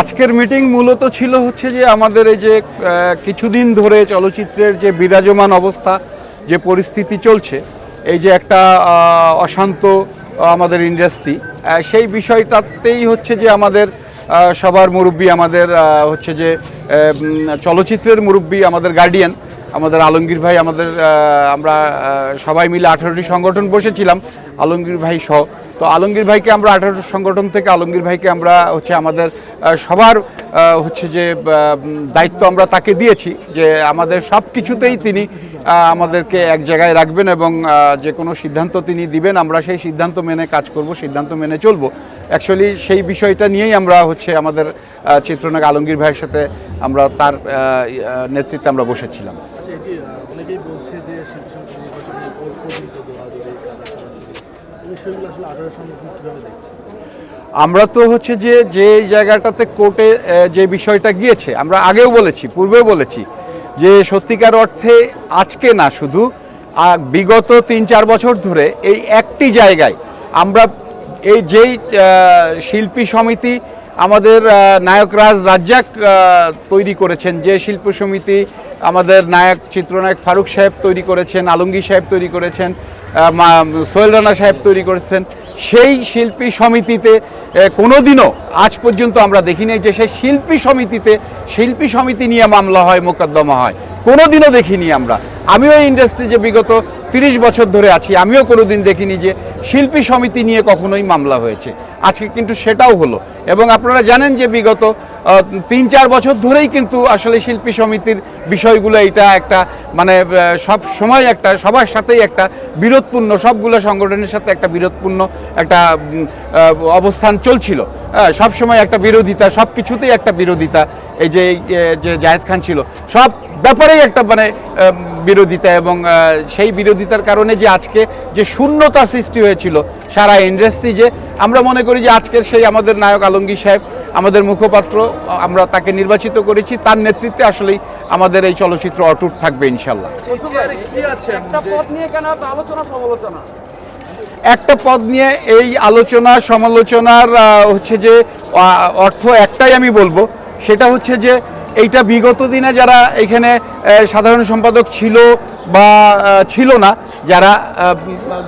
আজকের মিটিং মূলত ছিল হচ্ছে যে আমাদের এই যে কিছুদিন ধরে চলচ্চিত্রের যে বিরাজমান অবস্থা, যে পরিস্থিতি চলছে, এই যে একটা অশান্ত আমাদের ইন্ডাস্ট্রি সেই বিষয়টাতেই হচ্ছে যে আমাদের সবার মুরব্বী, আমাদের হচ্ছে যে চলচ্চিত্রের মুরব্বী, আমাদের গার্ডিয়ান আমাদের আলমগীর ভাই, আমাদের আমরা সবাই মিলে আঠারোটি সংগঠন বসেছিলাম, আলমগীর ভাই সহ। তো আলমগীর ভাইকে আমরা আঠারো সংগঠন থেকে আলমগীর ভাইকে আমরা হচ্ছে আমাদের সবার হচ্ছে যে দায়িত্ব আমরা তাকে দিয়েছি যে আমাদের সব কিছুতেই তিনি আমাদেরকে এক জায়গায় রাখবেন এবং যে কোনো সিদ্ধান্ত তিনি দিবেন, আমরা সেই সিদ্ধান্ত মেনে কাজ করব, সিদ্ধান্ত মেনে চলবো। অ্যাকচুয়ালি সেই বিষয়টা নিয়েই আমরা হচ্ছে আমাদের চিত্রনায়ক আলমগীর ভাইয়ের সাথে আমরা তার নেতৃত্বে আমরা বসেছিলাম আচ্ছা এই যে আহ, অনেকেই বলছে যে শিল্পী সমিতি নির্বাচনে ওর পর্যন্ত দৌড়াদৌড়ি কাদা ছোড়াছুড়ি এই বিষয়গুলো আসলে কীভাবে দেখছে আমরা তো হচ্ছে যে যে জায়গাটাতে কোর্টে যে বিষয়টা গিয়েছে, আমরা আগেও বলেছি, পূর্বেও বলেছি যে সত্যিকার অর্থে আজকে না শুধু বিগত তিন চার বছর ধরে এই একটি জায়গায় আমরা এই যেই শিল্পী সমিতি আমাদের নায়করাজ রাজ্জাক তৈরি করেছেন, যে শিল্প সমিতি আমাদের নায়ক চিত্রনায়ক ফারুক সাহেব তৈরি করেছেন, আলমগীর সাহেব তৈরি করেছেন সোহেল রানা সাহেব তৈরি করেছেন। সেই শিল্পী সমিতিতে এ, কোনোদিনও আজ পর্যন্ত আমরা দেখিনি যে সেই শিল্পী সমিতিতে শিল্পী সমিতি নিয়ে মামলা হয় মোকদ্দমা হয়। কোনোদিনও দেখিনি আমরা। আমিও ইন্ডাস্ট্রি যে বিগত তিরিশ বছর ধরে আছি। আমিও কোনোদিন দেখিনি যে শিল্পী সমিতি নিয়ে কখনোই মামলা হয়েছে। আজকে কিন্তু সেটাও হলো। এবং আপনারা জানেন যে বিগত তিন চার বছর ধরেই কিন্তু আসলে শিল্পী সমিতির বিষয়গুলো এটা একটা মানে সব সময় একটা, সবার সাথেই একটা বিরোধপূর্ণ, সবগুলো সংগঠনের সাথে একটা বিরোধপূর্ণ একটা অবস্থান চলছিল। হ্যাঁ সব সময় একটা বিরোধিতা, সব কিছুতেই একটা বিরোধিতা, এই যে যে জায়েদ খান ছিল। সব ব্যাপারেই একটা মানে বিরোধিতা এবং সেই বিরোধিতার কারণে যে আজকে যে শূন্যতা সৃষ্টি হয়েছিল সারা ইন্ডাস্ট্রি যে, আমরা মনে করি যে আজকের সেই আমাদের নায়ক আলমগীর সাহেব আমাদের মুখপাত্র আমরা তাকে নির্বাচিত করেছি তার নেতৃত্বে আসলেই আমাদের এই চলচ্চিত্র অটুট থাকবে ইনশাল্লাহ। চেয়ারে আছে? একটা পথ নিয়ে কেন এত আলোচনা সমালোচনা? একটা পদ নিয়ে এই আলোচনা সমালোচনার হচ্ছে যে অর্থ একটাই আমি বলব সেটা হচ্ছে যে এইটা বিগত দিনে যারা এখানে সাধারণ সম্পাদক ছিল বা ছিল না যারা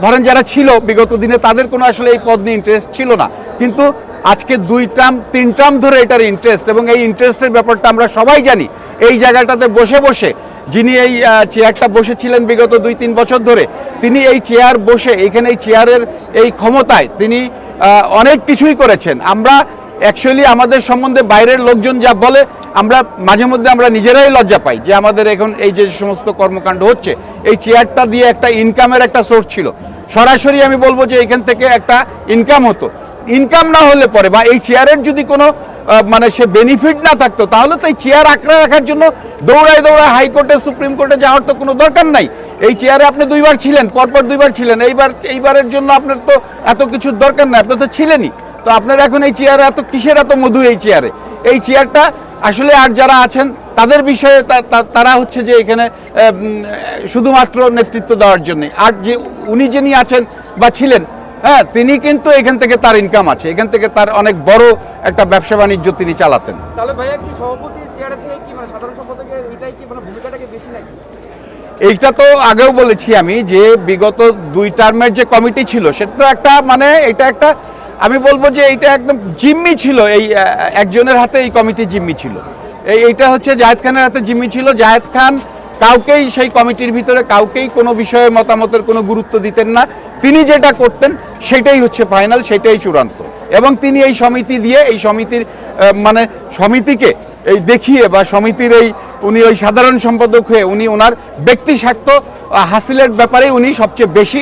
ধরেন যারা ছিল বিগত দিনে তাদের কোনো আসলে এই পদ নিয়ে ইন্টারেস্ট ছিল না। কিন্তু আজকে দুই টার্ম, তিন টার্ম ধরে এটার ইন্টারেস্ট এবং এই ইন্টারেস্টের ব্যাপারটা আমরা সবাই জানি। এই জায়গাটাতে বসে বসে যিনি এই চেয়ারটা বসেছিলেন বিগত দুই, তিন বছর ধরে, তিনি এই চেয়ার বসে, এখানে এই চেয়ারের এই ক্ষমতায় তিনি অনেক কিছুই করেছেন। আমরা অ্যাকচুয়ালি আমাদের সম্বন্ধে বাইরের লোকজন যা বলে, আমরা মাঝে মধ্যে আমরা নিজেরাই লজ্জা পাই যে আমাদের এখন এই যে সমস্ত কর্মকাণ্ড হচ্ছে, এই চেয়ারটা দিয়ে একটা ইনকামের একটা সোর্স ছিল। সরাসরি আমি বলব যে এখান থেকে একটা ইনকাম হতো। ইনকাম না হলে পরে বা এই চেয়ারের যদি কোনো মানে সে বেনিফিট না থাকতো, তাহলে তো এই চেয়ার আঁকড়ে রাখার জন্য দৌড়ায় দৌড়ায় হাইকোর্টে সুপ্রিম কোর্টে যাওয়ার তো কোনো দরকার নাই। এই চেয়ারে আপনি দুইবার ছিলেন, পরপর দুইবার ছিলেন, এইবার, এইবারের জন্য আপনার তো এত কিছুর দরকার নাই, আপনি তো ছিলেনই। তো আপনার এখন এই চেয়ারে এত, কিসের এত মধু এই চেয়ারে এই চেয়ারটা আসলে আর যারা আছেন, তাদের বিষয়ে তারা হচ্ছে যে এখানে শুধুমাত্র নেতৃত্ব দেওয়ার জন্য। আর যে, উনি যিনি আছেন বা ছিলেন হ্যাঁ তিনি কিন্তু এখান থেকে তার ইনকাম আছে। এখান থেকে তার অনেক বড় একটা ব্যবসা বাণিজ্য তিনি চালাতেন। তাহলে ভাইয়া কি সভাপতির চেয়ারে থেকে কি মানে সাধারণ সম্পাদকের এটাই কি মানে ভূমিকাটাকে বেশি নাকি? এইটা তো আগেও বলেছি আমি যে বিগত দুই টার্মের যে কমিটি ছিল সেটা তো একটা মানে এটা একটা আমি বলব যে এইটা একদম জিম্মি ছিল এই একজনের হাতে এই কমিটি জিম্মি ছিল। এই এইটা হচ্ছে জাহেদ খানের হাতে জিম্মি ছিল। জাহেদ খান কাউকেই সেই কমিটির ভিতরে কাউকেই কোনো বিষয়ে মতামতের কোনো গুরুত্ব দিতেন না। তিনি যেটা করতেন সেটাই হচ্ছে ফাইনাল সেটাই চূড়ান্ত। এবং তিনি এই সমিতি দিয়ে এই সমিতির মানে সমিতিকে এই দেখিয়ে বা সমিতির এই উনি ওই সাধারণ সম্পাদক হয়ে উনি ওনার ব্যক্তি স্বার্থ হাসিলের ব্যাপারে উনি সবচেয়ে বেশি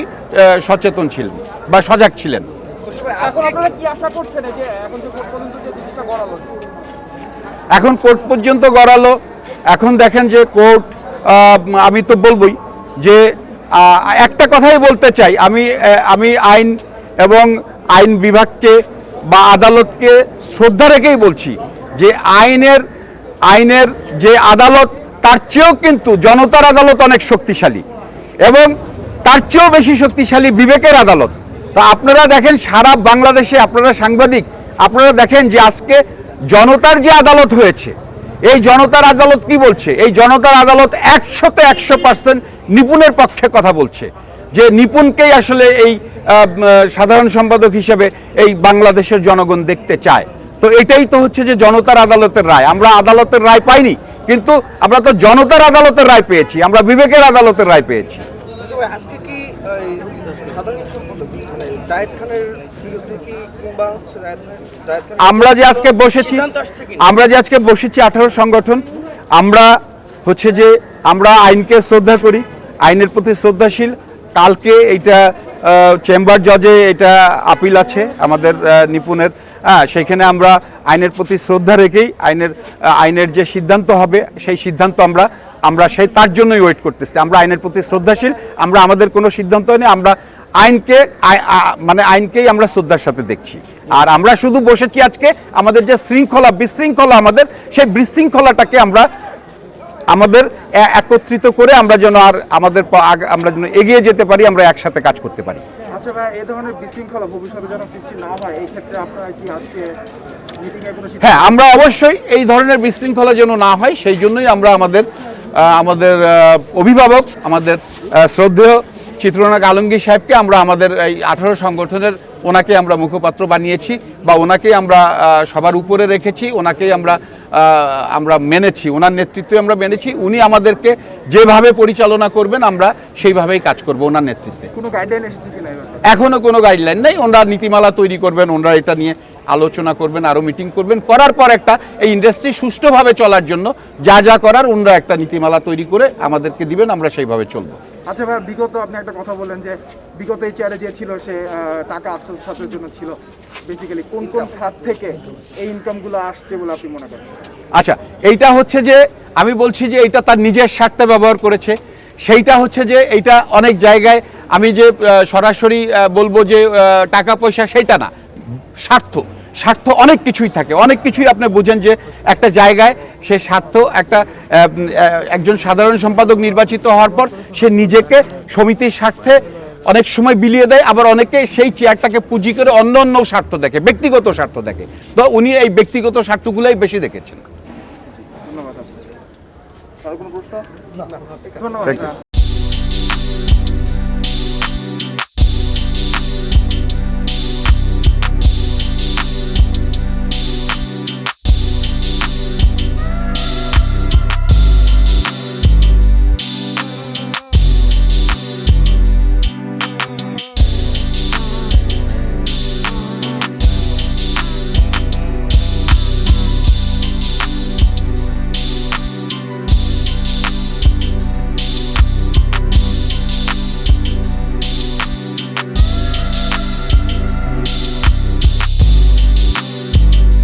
সচেতন ছিলেন বা সজাগ ছিলেন। এখন কোর্ট পর্যন্ত গড়ালো। এখন দেখেন যে কোর্ট আমি তো বলবই যে একটা কথাই বলতে চাই। আমি আমি আইন এবং আইন বিভাগকে বা আদালতকে শ্রদ্ধা রেখেই বলছি যে আইনের আইনের যে আদালত, তার চেয়েও কিন্তু জনতার আদালত অনেক শক্তিশালী এবং তার চেয়েও বেশি শক্তিশালী বিবেকের আদালত। তো আপনারা দেখেন, সারা বাংলাদেশে আপনারা সাংবাদিক, আপনারা দেখেন যে আজকে জনতার যে আদালত হয়েছে এই জনতার আদালত কি বলছে? এই জনতার আদালত একশোতে একশো পার্সেন্ট নিপুণের পক্ষে কথা বলছে। যে নিপুণকেই আসলে এই সাধারণ সম্পাদক হিসেবে এই বাংলাদেশের জনগণ দেখতে চায়। তো এটাই তো হচ্ছে যে জনতার আদালতের রায়। আমরা আদালতের রায় পাইনি, কিন্তু আমরা তো জনতার আদালতের রায় পেয়েছি, আমরা বিবেকের আদালতের রায় পেয়েছি। মানে আমরা যে আজকে বসেছি? আমরা যে আজকে বসেছি আঠারো সংগঠন আমরা হচ্ছে যে আমরা আইনকে শ্রদ্ধা করি আইনের প্রতি শ্রদ্ধাশীল কালকে এইটা চেম্বার জজে এটা আপিল আছে আমাদের নিপুণের হ্যাঁ সেখানে আমরা আইনের প্রতি শ্রদ্ধা রেখেই আইনের আইনের যে সিদ্ধান্ত হবে সেই সিদ্ধান্ত আমরা আমরা সেই তার জন্যই ওয়েট করতেছি। আমরা আইনের প্রতি শ্রদ্ধাশীল আমরা আমাদের কোনো সিদ্ধান্ত নেই আমরা আইনকে মানে আইনকেই আমরা শ্রদ্ধার সাথে দেখছি। আর আমরা শুধু বসেছি আজকে আমাদের যে শৃঙ্খলা বিশৃঙ্খলা আমাদের সেই বিশৃঙ্খলাটাকে আমরা আমাদের একত্রিত করে আমরা যেন আর আমাদের আমরা যেন এগিয়ে যেতে পারি আমরা একসাথে কাজ করতে পারি। আচ্ছা ভাই এই ধরনের বিশৃঙ্খলা ভবিষ্যতে যেন সৃষ্টি না হয় এই ক্ষেত্রে আপনারা কি আজকে মিটিং এ কোনো সিদ্ধান্ত- হ্যাঁ আমরা অবশ্যই এই ধরনের বিশৃঙ্খলা যেন না হয় সেই জন্যই আমরা আমাদের আমাদের অভিভাবক আমাদের শ্রদ্ধেয় চিত্রনায়ক আলমগীর সাহেবকে আমরা আমাদের এই আঠারো সংগঠনের ওনাকে আমরা মুখপাত্র বানিয়েছি বা ওনাকেই আমরা সবার উপরে রেখেছি ওনাকেই আমরা আমরা মেনেছি ওনার নেতৃত্বে আমরা মেনেছি উনি আমাদেরকে যেভাবে পরিচালনা করবেন আমরা সেইভাবেই কাজ করব ওনার নেতৃত্বে। কোনো গাইডলাইন এসেছে কিনা এবার? এখনও কোনো গাইডলাইন নেই ওনারা নীতিমালা তৈরি করবেন ওনারা এটা নিয়ে আলোচনা করবেন আরও মিটিং করবেন করার পর একটা এই ইন্ডাস্ট্রি সুষ্ঠুভাবে চলার জন্য যা যা করার ওনারা একটা নীতিমালা তৈরি করে আমাদেরকে দিবেন আমরা সেইভাবে চলবো। আচ্ছা ভাই বিগত আপনি একটা কথা বললেন যে বিগত এই চেয়ারে যে ছিল সে টাকা আত্মসাতের জন্য ছিল। বেসিক্যালি কোন কোন খাত থেকে এই ইনকামগুলো আসছে বলে আপনি মনে করেন? আচ্ছা এইটা হচ্ছে যে আমি বলছি যে এইটা তার নিজের স্বার্থে ব্যবহার করেছে। সেইটা হচ্ছে যে এইটা অনেক জায়গায় আমি যে সরাসরি বলব যে টাকা পয়সা সেইটা না স্বার্থ। স্বার্থ অনেক কিছুই থাকে। অনেক কিছুই আপনি বুঝেন যে একটা জায়গায় সে স্বার্থ একটা একজন সাধারণ সম্পাদক নির্বাচিত হওয়ার পর সে নিজেকে সমিতির স্বার্থে অনেক সময় বিলিয়ে দেয় আবার অনেকে সেই চেয়ারটাকে পুঁজি করে অন্য অন্য স্বার্থ দেখে ব্যক্তিগত স্বার্থ দেখে। তো উনি এই ব্যক্তিগত স্বার্থগুলোই বেশি দেখেছেন। ধন্যবাদ আর কোনো প্রশ্ন? ধন্যবাদ